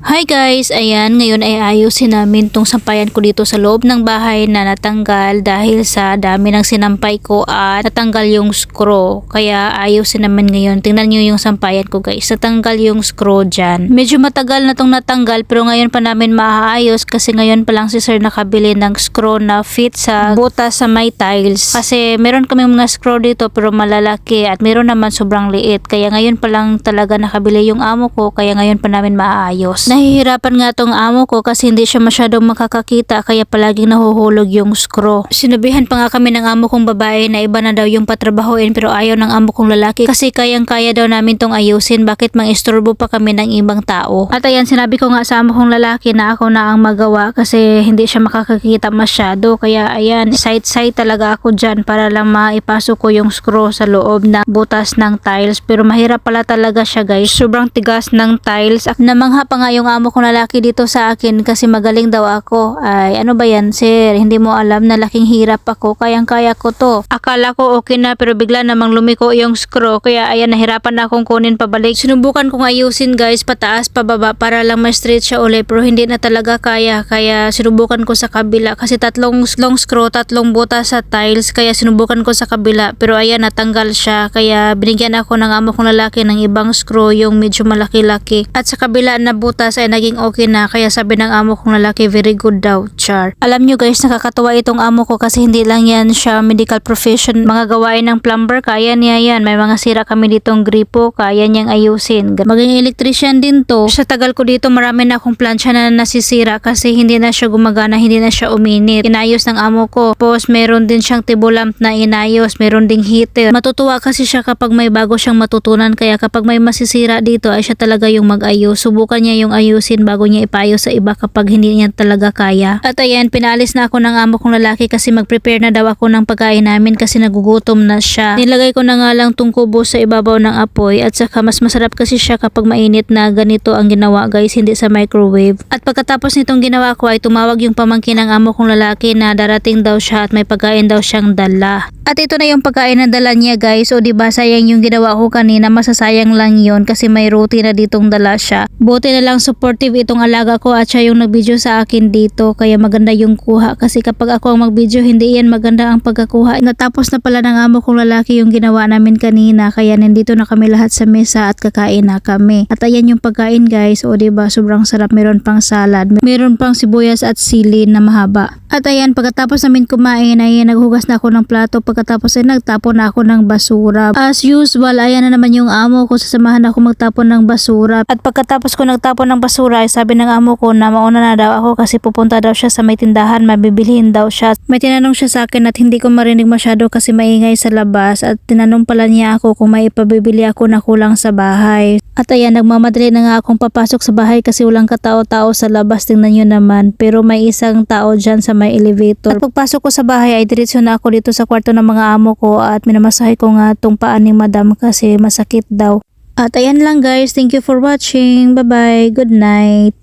Hi guys! Ayan, ngayon ay ayusin namin tong sampayan ko dito sa loob ng bahay na natanggal dahil sa dami ng sinampay ko at natanggal yung screw. Kaya ayusin naman ngayon. Tingnan nyo yung sampayan ko guys. Natanggal yung screw dyan. Medyo matagal na tong natanggal pero ngayon pa namin maaayos kasi ngayon pa lang si sir nakabili ng screw na fit sa butas sa may tiles. Kasi meron kami mga screw dito pero malalaki at meron naman sobrang liit. Kaya ngayon pa lang talaga nakabili yung amo ko kaya ngayon pa namin maaayos. Nahihirapan nga tong amo ko kasi hindi siya masyadong makakakita kaya palaging nahuhulog yung screw. Sinabihan pa nga kami ng amo kong babae na iba na daw yung patrabahoin pero ayaw ng amo kong lalaki kasi kayang-kaya daw namin tong ayusin bakit mang istorbo pa kami ng ibang tao. At ayan sinabi ko nga sa amo kong lalaki na ako na ang magawa kasi hindi siya makakakita masyado kaya ayan side-side talaga ako dyan para lang maipasok ko yung screw sa loob ng butas ng tiles pero mahirap pala talaga siya guys. Sobrang tigas ng tiles. Namangha pa nga yung amo kong lalaki dito sa akin kasi magaling daw ako. Ay ano ba yan sir? Hindi mo alam na laking hirap ako. Kayang-kaya ko to. Akala ko okay na pero bigla namang lumiko yung screw kaya ayan nahirapan na akong kunin pabalik. Sinubukan kong ayusin guys pataas pababa para lang ma-straight siya uli pero hindi na talaga kaya. Kaya sinubukan ko sa kabila kasi tatlong long screw, tatlong butas sa tiles kaya sinubukan ko sa kabila pero ayan natanggal siya kaya binigyan ako ng amo kong lalaki ng ibang screw yung medyo malaki-laki at sa kabila na butas ay naging okay na. Kaya sabi ng amo kong lalaki very good daw char. Alam nyo guys nakakatawa itong amo ko kasi hindi lang yan siya medical profession. Mga gawain ng plumber kaya niya yan. May mga sira kami ditong gripo kaya niyang ayusin. Maging electrician din to. Sa tagal ko dito marami na akong plancha na nasisira kasi hindi na siya gumagana hindi na siya uminit. Inayos ng amo ko. Tapos meron din siyang tibo lamp na inayos. Meron ding heater. Matutuwa kasi siya kapag may bago siyang matutunan. Kaya kapag may masisira dito ay siya talaga yung mag-ayos. Subukan niya yung ayusin bago niya ipayos sa iba kapag hindi niya talaga kaya. At ayan pinalis na ako ng amo kong lalaki kasi mag-prepare na daw ako ng pagkain namin kasi nagugutom na siya. Nilagay ko na nga lang tong kubo sa ibabaw ng apoy at saka mas masarap kasi siya kapag mainit na ganito ang ginawa guys hindi sa microwave. At pagkatapos nitong ginawa ko ay tumawag yung pamangkin ng amo kong lalaki na darating daw siya at may pagkain daw siyang dala. At ito na yung pagkain na dala niya guys. O diba sayang yung ginawa ko kanina. Masasayang lang yon kasi may roti na ditong dala siya. Buti na lang supportive itong alaga ko at siya yung nag-video sa akin dito. Kaya maganda yung kuha. Kasi kapag ako ang mag-video hindi yan maganda ang pagkakuha. Natapos na pala ng amo kong lalaki yung ginawa namin kanina. Kaya nandito na kami lahat sa mesa at kakain na kami. At ayan yung pagkain guys. O diba? Sobrang sarap. Meron pang salad. Meron pang sibuyas at sili na mahaba at ayan pagkatapos namin kumain ay naghugas na ako ng plato. Pagkatapos ay nagtapon na ako ng basura. As usual ayan na naman yung amo ko. Sasamahan ako magtapon ng basura. At pagkatapos ko nagtapon ng basura ay sabi ng amo ko na mauna na daw ako kasi pupunta daw siya sa may tindahan mabibilhin daw siya. May tinanong siya sa akin at hindi ko marinig masyado kasi maingay sa labas. At tinanong pala niya ako kung may ipabibili ako na kulang sa bahay. At ayan, nagmamadali na nga akong papasok sa bahay kasi walang katao-tao sa labas. Tingnan nyo naman. Pero may isang tao dyan sa may elevator. At pagpasok ko sa bahay ay diretso na ako dito sa kwarto ng mga amo ko at minamasahe ko nga tong paan ni madam kasi masakit daw. At ayan lang guys. Thank you for watching. Bye-bye. Good night.